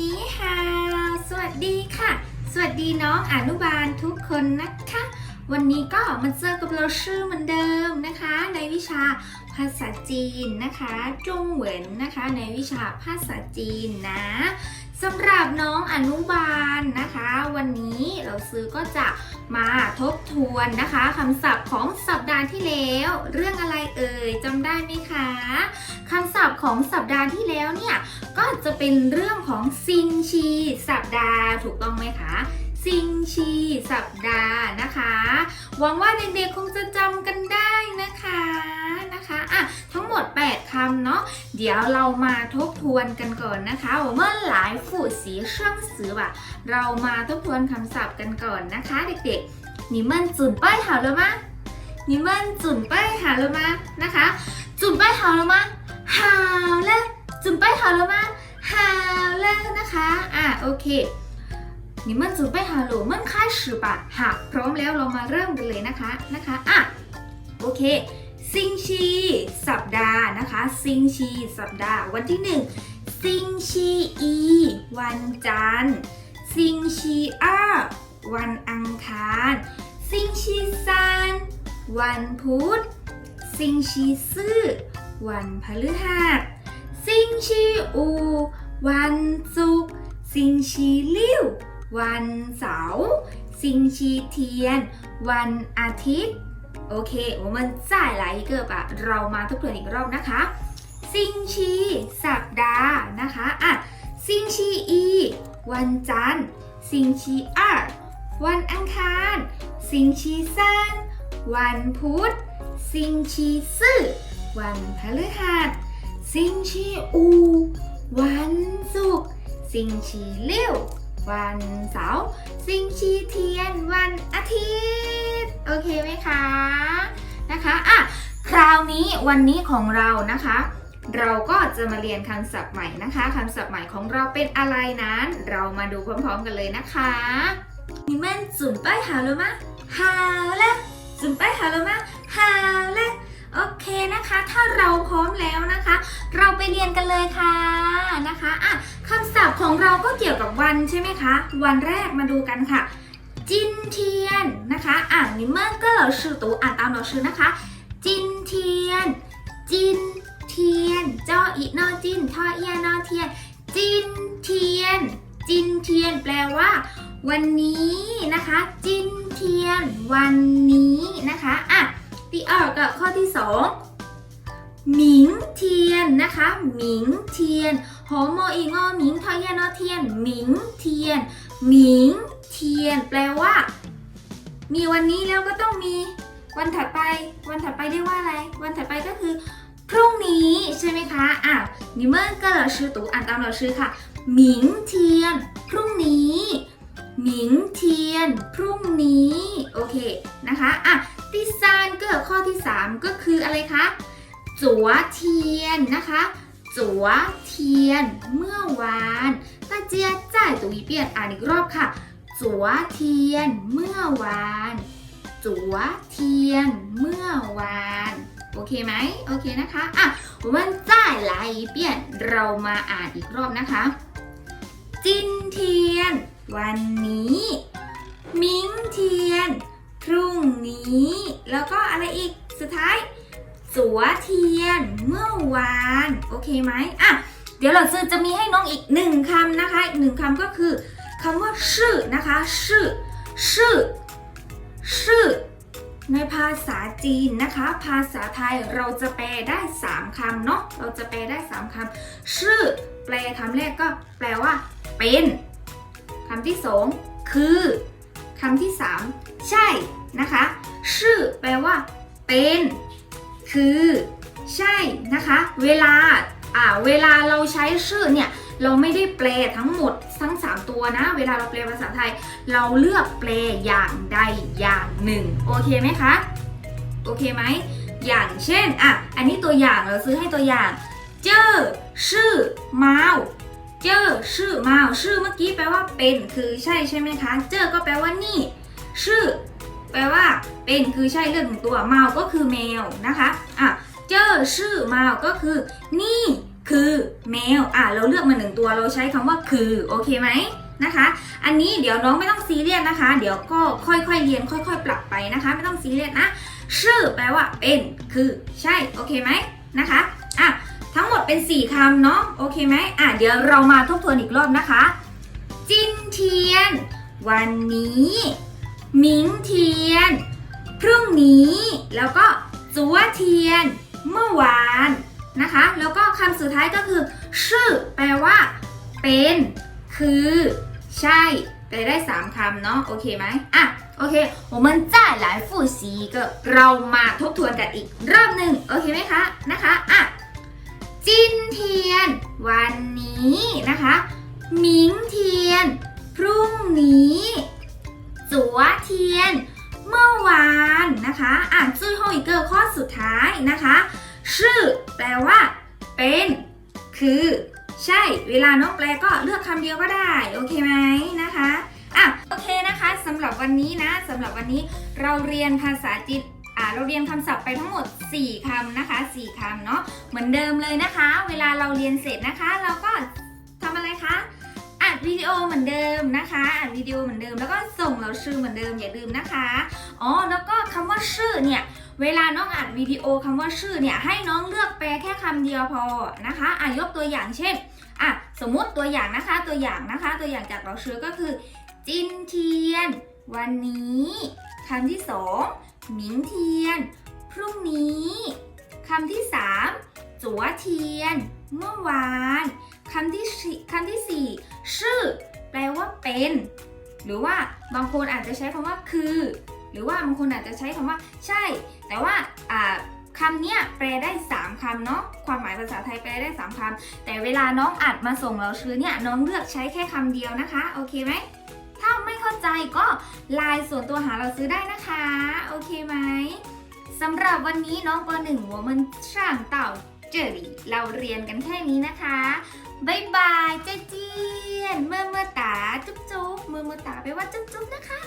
นี้ฮาสวัสดีค่ะ สวัสดีน้องอนุบาลทุกคนนะคะ วันนี้ก็มาเจอกับเราชื่อเหมือนเดิมนะคะ ในวิชาภาษาจีนนะคะจงเหวินนะคะ ในวิชาภาษาจีนนะสำหรับน้องอนุบาลนะคะ วันนี้เราซื้อก็จะมาทบทวนนะคะคำศัพท์ของสัปดาห์ที่แล้ว เรื่องอะไรเอ่ยจำได้ไหมคะคำศัพท์ของสัปดาห์ที่แล้วเนี่ย ก็จะเป็นเรื่องของซิงชี สัปดาห์ถูกต้องไหมคะซิงชีสัปดาห์นะคะ หวังว่าเด็กๆคงจะจำกันได้นะคะนะคะอ่ะทั้งหมด 8คำเนาะเดี๋ยวเรามาทบทวนกันก่อนนะคะ我们来复习生词吧เรามาทบทวนคำศัพท์กันก่อนนะคะ เด็กๆ你们准备好了吗你们准备好了吗นะคะ准备好了吗好了 准备好了吗好了นะคะ อ่ะ โอเค你们准备好了我们开始吧หากพร้อมแล้วเรามาเริ่มกันเลยนะคะ นะคะ อ่ะ โอเค ซิงชี สัปดาห์นะคะ ซิงชี สัปดาห์ วันที่หนึ่งซิงชีอี วันจันทร์ ซิงชีอาวันอังคาร ซิงชีซานวันพุธ ซิงชีซื่อ วันพฤหัส ซิงชีอู วันศุกร์ซิงชีลิ่ว วันเสาร์ซิงชีเทียน วันอาทิตย์ โอเค我们再来一个吧เรามาทบทวนอีกรอบนะคะ ซิงชี สัปดาห์นะคะอ่ะซิงชีอี วันจันทร์ ซิงชีอาวันอังคาร ซิงชีซานวันพุธ ซิงชีซื่อ วันพฤหัส ซิงชีอู วันศุกร์ซิงชีเลี้ยว วันเสาร์ซิงชีเทียน วันอาทิตย์ โอเคไหมคะ นะคะอ่ะคราวนี้วันนี้ของเรานะคะ เราก็จะมาเรียนคำศัพท์ใหม่นะคะคำศัพท์ใหม่ของเราเป็นอะไรนั้น เรามาดูพร้อมๆกันเลยนะคะ你们准备好了吗好了准备好了吗好了 โอเคนะคะ ถ้าเราพร้อมแล้วนะคะ เราไปเรียนกันเลยค่ะนะคะอะคำศัพท์ของเราก็เกี่ยวกับวันใช่ไหมคะ วันแรกมาดูกันค่ะ จินเทียนนะคะอ่านนิเมอร์ก็ชื่อตูอ่านตามเราชื่อนะคะ จินเทียน จินเทียนจออีนอจินทอเอียนอเทียน จินเทียน จินเทียนแปลว่า วันนี้นะคะ จินเทียน วันนี้นะคะอะ ตีออกกับข้อที่สองหมิงเทียนนะคะหมิงเทียนหอโมอีงอหมิงทอเอียนอเทียนหมิงเทียนหมิง เทียนแปลว่า มีวันนี้แล้วก็ต้องมีวันถัดไป วันถัดไปเรียกว่าอะไร วันถัดไปก็คือ พรุ่งนี้ใช่ไหมคะอ่ะ你们跟老师读อ่านตาม老师ค่ะหมิงเทียน พรุ่งนี้หมิงเทียน พรุ่งนี้โอเคนะคะอ่ะ ที่ซานก็ข้อที่ 3 ก็คืออะไรคะจัวเทียนนะคะจัวเทียน เมื่อวานตาเจียจ่ายตุยเปียนอ่านอีกรอบค่ะจัวเทียน เมื่อวานจัวเทียน เมื่อวานโอเคไหมโอเคนะคะอะวันจ่ายไหลเปียนเรามาอ่านอีกรอบนะคะ จินเทียน วันนี้ มิงเทียน รุ่งนี้ แล้วก็อะไรอีกสุดท้ายจัวเทียนเมื่อวาน โอเคไหมอะเดี๋ยวเราจะจะมีให้น้องอีกหนึ่งคำนะคะ อีกหนึ่งคำก็คือคำว่าชื่อนะคะ ชื่อ ชื่อ ชื่อ ในภาษาจีนนะคะ ภาษาไทยเราจะแปลได้ 3คำเนาะ เราจะแปลได้ 3คำชื่อ แปลคำแรกก็แปลว่า เป็นคำที่สองคือคำที่สามใช่ นะคะ ชื่อแปลว่า เป็น คือ ใช่นะคะ เวลาอ่าเวลาเราใช้ชื่อเนี่ยเราไม่ได้แปลทั้งหมดทั้ง 3 ตัวนะ เวลาเราแปลภาษาไทย เราเลือกแปลอย่างใดอย่างหนึ่งโอเคไหมคะโอเคไหมอย่างเช่นอะอันนี้ตัวอย่างเราซื้อให้ตัวอย่าง เจอชื่อเมาเจอชื่อเมาชื่อเมื่อกี้แปลว่าเป็นคือใช่ใช่ไหมคะ เจอก็แปลว่านี่ ชื่อ แปลว่า เป็นคือใช่เรื่องของตัวเมาก็คือแมวนะคะอะเจอชื่อเมาก็คือ นี่คือแมวอะเราเลือกมาหนึ่งตัวเราใช้คำว่าคือโอเคไหมนะคะ อันนี้เดี๋ยวน้องไม่ต้องซีเรียสนะคะ เดี๋ยวก็ค่อยๆเรียนค่อย ๆ ปรับไปนะคะ ไม่ต้องซีเรียสนะ ชื่อแปลว่าเป็นคือใช่โอเคไหมนะคะอะทั้งหมดเป็น 4 คำเนาะโอเคไหมอะเดี๋ยวเรามาทบทวนอีกรอบนะคะ จินเทียน วันนี้ หมิงเทียน พรุ่งนี้ แล้วก็จัวเทียน เมื่อวานนะคะ แล้วก็คำสุดท้ายก็คือชื่อแปลว่า เป็น คือ ใช่แปลได้ 3คำเนาะโอเคไหมอ่ะโอเค我们再来复习一个เรามาทบทวนกันอีกรอบหนึ่งโอเคไหมคะนะคะอ่ะจินเทียน วันนี้นะคะหมิงเทียน พรุ่งนี้จั วเทียน เมื่อวานนะคะอ่านจุ้ยห้องอีกเกอร์ข้อสุดท้ายนะคะชื่อแปลว่า เป็น คือ ใช่ เวลาน้องแปลก็เลือกคำเดียวก็ได้ โอเคไหมนะคะอะโอเคนะคะสำหรับวันนี้นะสำหรับวันนี้เราเรียนภาษาจีนอ่าเราเรียนคำศัพท์ไปทั้งหมด 4คำนะคะ 4คำเนาะเหมือนเดิมเลยนะคะ เวลาเราเรียนเสร็จนะคะ เราก็ทำอะไรคะ ดวิดีโอเหมือนเดิมนะคะอัดวิดีโอเหมือนเดิม แล้วก็ส่งเราชื่อเหมือนเดิมอย่าลืมนะคะอ๋อแล้วก็คำว่าชื่อเนี่ยเวลาน้องอัดวิดีโอคำว่าชื่อเนี่ยให้น้องเลือกแปลแค่คำเดียวพอนะคะอะยกตัวอย่างเช่นอะสมมุติตัวอย่างนะคะตัวอย่างนะคะ ตัวอย่างจากเราชื่อก็คือจินเทียน วันนี้คำที่สองหมิงเทียน พรุ่งนี้คำที่สามจัวเทียน เมื่อวานคำที่คำที่สี่ ชื่อ แปลว่าเป็น หรือว่าบางคนอาจจะใช้คำว่าคือ หรือว่าบางคนอาจจะใช้คำว่า ใช่ แต่ว่าคำเนี้ยแปลได้ 3คำเนาะความหมายภาษาไทยแปลได้ 3คำแต่เวลาน้องอัดมาส่งเราชื่อเนี่ยน้องเลือกใช้แค่คำเดียวนะคะ โอเคไหมถ้าไม่เข้าใจก็ไลน์ส่วนตัวหาเราซื้อได้นะคะ โอเคไหมสำหรับวันนี้น้องปหนึ่ง我们 เจรเราเรียนกันแค่นี้นะคะบายบายเจเจียนเมื่อเมื่อตาจุ๊บจุ๊บเมื่อเมื่อตาไปว่าจุ๊บจุ๊บนะคะ